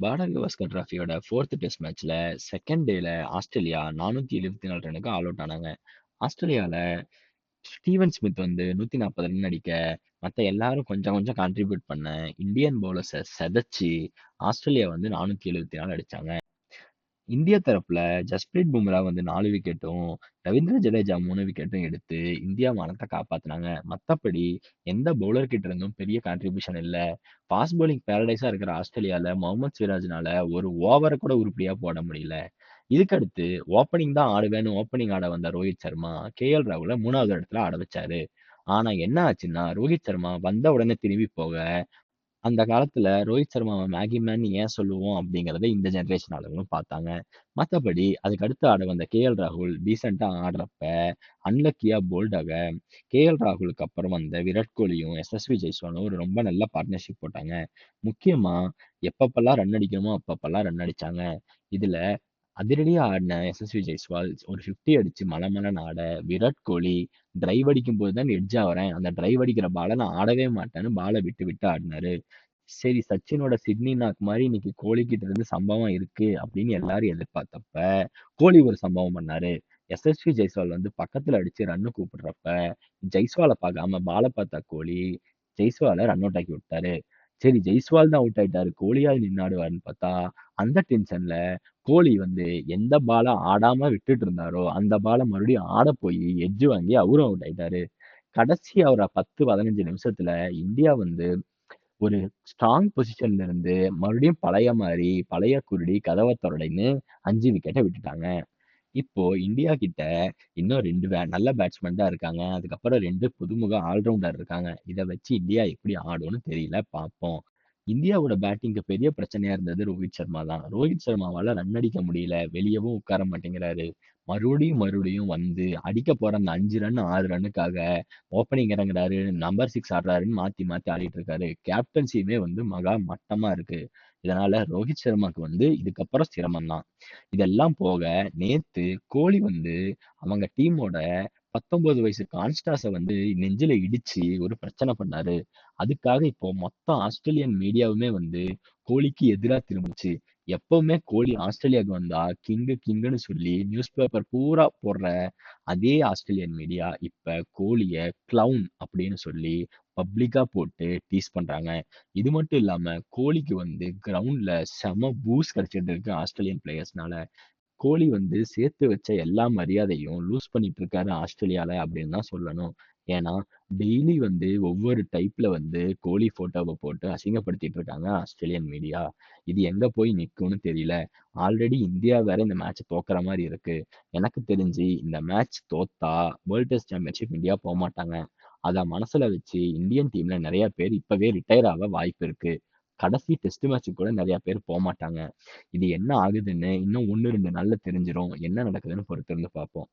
பாரத் கவாஸ்கர் டிராஃபியோட fourth test மேட்ச்ல second டேல ஆஸ்திரேலியா 474 ரன்னுக்கு ஆல் அவுட் ஆனாங்க. ஆஸ்திரேலியால ஸ்டீவன் ஸ்மித் வந்து 140 ரன் அடிக்க, மற்ற எல்லாரும் கொஞ்சம் கொஞ்சம் கான்ட்ரிபியூட் பண்ண, இந்தியன் பவுலர்ஸை சிதைச்சு ஆஸ்திரேலியா வந்து 474 அடிச்சாங்க. இந்திய தரப்புல ஜஸ்பிரீத் பும்ரா வந்து 4 விக்கெட்டும், ரவீந்திர ஜடேஜா 3 விக்கெட்டும் எடுத்து இந்தியா மானத்த காப்பாத்துனாங்க. மத்தபடி எந்த பவுலர் கிட்ட இருந்தும் பெரிய கான்ட்ரிபியூஷன் இல்ல. ஃபாஸ்ட் பவுலிங் பேரடைஸா இருக்கிற ஆஸ்திரேலியால முகமது சிராஜ்னால ஒரு ஓவர கூட உருப்படியா போட முடியல. இதுக்கடுத்து ஓப்பனிங் தான் ஆடுவேன்னு ஓப்பனிங் ஆட வந்த ரோஹித் சர்மா, கே.எல். ராகுல 3வது இடத்துல ஆட வச்சாரு. ஆனா என்ன ஆச்சுன்னா, ரோஹித் சர்மா வந்த உடனே திரும்பி போக, அந்த காலத்துல ரோஹித் சர்மாவ மேகி மேன்னு ஏன் சொல்லுவோம் அப்படிங்கிறத இந்த ஜெனரேஷன் ஆளுங்களும் பார்த்தாங்க. மத்தபடி அதுக்கு அடுத்து ஆட வந்த கே.எல். ராகுல் டீசென்ட்டா ஆடுறப்ப, அன்லக்கியா போல்ட் ஆக, கே.எல். ராகுலுக்கு அப்புறம் வந்த விராட் கோலியும், எஸ்.எஸ்.வி. ஜெய்ஸ்வாலும் ஒரு ரொம்ப நல்ல பார்ட்னர்ஷிப் போட்டாங்க. முக்கியமா எப்பப்பெல்லாம் ரன் அடிக்கணுமோ அப்பப்பெல்லாம் ரன் அடிச்சாங்க. இதுல அதிரடியா ஆடின எஸ்.எஸ்.வி. ஜெய்ஸ்வால் ஒரு 50 அடிச்சு மலமலன்னு ஆட, விராட் கோலி டிரைவ் அடிக்கும்போது தான் எட்ஜ் வரேன் அந்த டிரைவ் அடிக்கிற பால நான் ஆடவே மாட்டேன்னு பால விட்டு விட்டு ஆடுனாரு. சரி சச்சினோட சிட்னி நாக் மாரி இன்னைக்கு கோலி கிட்ட இருந்து சம்பவம் இருக்கு அப்படின்னு எல்லாரும் எதிர்பார்த்தப்ப, கோலி ஒரு சம்பவம் பண்ணாரு. எஸ்.எஸ்.வி. ஜெய்ஸ்வால் வந்து பக்கத்துல அடிச்சு ரன்னு கூப்பிடுறப்ப, ஜெய்ஸ்வால பார்க்காம பால பார்த்த கோலி, ஜெய்ஸ்வால ரன் அவுட் ஆக்கி விட்டாரு. சரி ஜெய்ஸ்வால் தான் அவுட் ஆயிட்டாரு. கோலியாவது நின்னாடுவாருன்னு பார்த்தா, அந்த டென்ஷன்ல கோலி வந்து எந்த பாலை ஆடாம விட்டுட்டு இருந்தாரோ, அந்த பாலை மறுபடியும் ஆட போய் எட்ஜ் வாங்கி அவரும் அவுட் ஆயிட்டாரு. கடைசி அவரை பத்து பதினஞ்சு நிமிஷத்துல இந்தியா வந்து ஒரு ஸ்ட்ராங் பொசிஷன்ல இருந்து மறுபடியும் பழைய மாதிரி பழைய குருடி கதவை தொடடைன்னு அஞ்சு விக்கெட்டை விட்டுட்டாங்க. இப்போ இந்தியா கிட்ட இன்னும் 2 வே நல்ல பேட்ஸ்மேன் தான் இருக்காங்க. அதுக்கப்புறம் 2 புதுமுக ஆல்ரவுண்டர் இருக்காங்க. இத வச்சு இந்தியா எப்படி ஆடும்னு தெரியல பார்ப்போம். இந்தியாவோட பேட்டிங்க்கு பெரிய பிரச்சனையா இருந்தது ரோஹித் சர்மா தான். ரோஹித் சர்மாவால ரன் அடிக்க முடியல. வெளியவும் உட்கார மாட்டேங்கிறாரு. மறுபடியும் மறுபடியும் வந்து அடிக்க போற அந்த 5 ரன், 6 ரன்னுக்காக ஓப்பனிங் இறங்குறாரு, நம்பர் 6 ஆடுறாருன்னு மாத்தி மாத்தி ஆடிட்டு இருக்காரு. கேப்டன்சியுமே வந்து மகா மட்டமா இருக்கு. இதனால ரோஹித் சர்மாக்கு வந்து இதுக்கப்புறம் சிரமம் தான். இதெல்லாம் போக நேத்து கோலி வந்து அவங்க டீமோட 19 வயசு கான்ஸ்டாஸை வந்து நெஞ்சில இடிச்சு ஒரு பிரச்சனை பண்ணாரு. அதுக்காக இப்போ மொத்த ஆஸ்திரேலியன் மீடியாவுமே வந்து கோலிக்கு எதிரா திரும்புச்சு. எப்பவுமே கோலி ஆஸ்திரேலியாவுக்கு வந்தா கிங்கு கிங்குன்னு சொல்லி நியூஸ் பேப்பர் பூரா போடுற அதே ஆஸ்திரேலியன் மீடியா இப்ப கோலிய கிளவுன் அப்படின்னு சொல்லி பப்ளிக்கா போட்டு டீஸ் பண்றாங்க. இது மட்டும் இல்லாம கோலிக்கு வந்து கிரவுண்ட்ல செம பூஸ்ட் கிடைச்சிட்டு இருக்கு ஆஸ்திரேலியன் பிளேயர்ஸ்னால. கோலி வந்து சேர்த்து வச்ச எல்லா மரியாதையும் லூஸ் பண்ணிட்டு இருக்காரு ஆஸ்திரேலியால அப்படின்னு தான் சொல்லணும். ஏன்னா, டெய்லி வந்து ஒவ்வொரு டைப்ல வந்து கோலி போட்டோவை போட்டு அசிங்கப்படுத்திட்டு இருக்காங்க ஆஸ்திரேலியன் மீடியா. இது எங்க போய் நிக்கும்னு தெரியல. ஆல்ரெடி இந்தியா வேற இந்த மேட்ச் தோக்குற மாதிரி இருக்கு. எனக்கு தெரிஞ்சு இந்த மேட்ச் தோத்தா வேர்ல்ட் டெஸ்ட் சாம்பியன்ஷிப் இந்தியா போமாட்டாங்க. அத மனசுல வச்சு இந்தியன் டீம்ல நிறைய பேர் இப்பவே ரிட்டயர் ஆக வாய்ப்பு இருக்கு. கடைசி டெஸ்ட் மேட்ச் கூட நிறைய பேர் போக மாட்டாங்க இது என்ன ஆகுதுன்னு இன்னும் 1, 2 நாள்ல தெரிஞ்சிடும் என்ன நடக்குதுன்னு பொறுத்திருந்து பார்ப்போம்.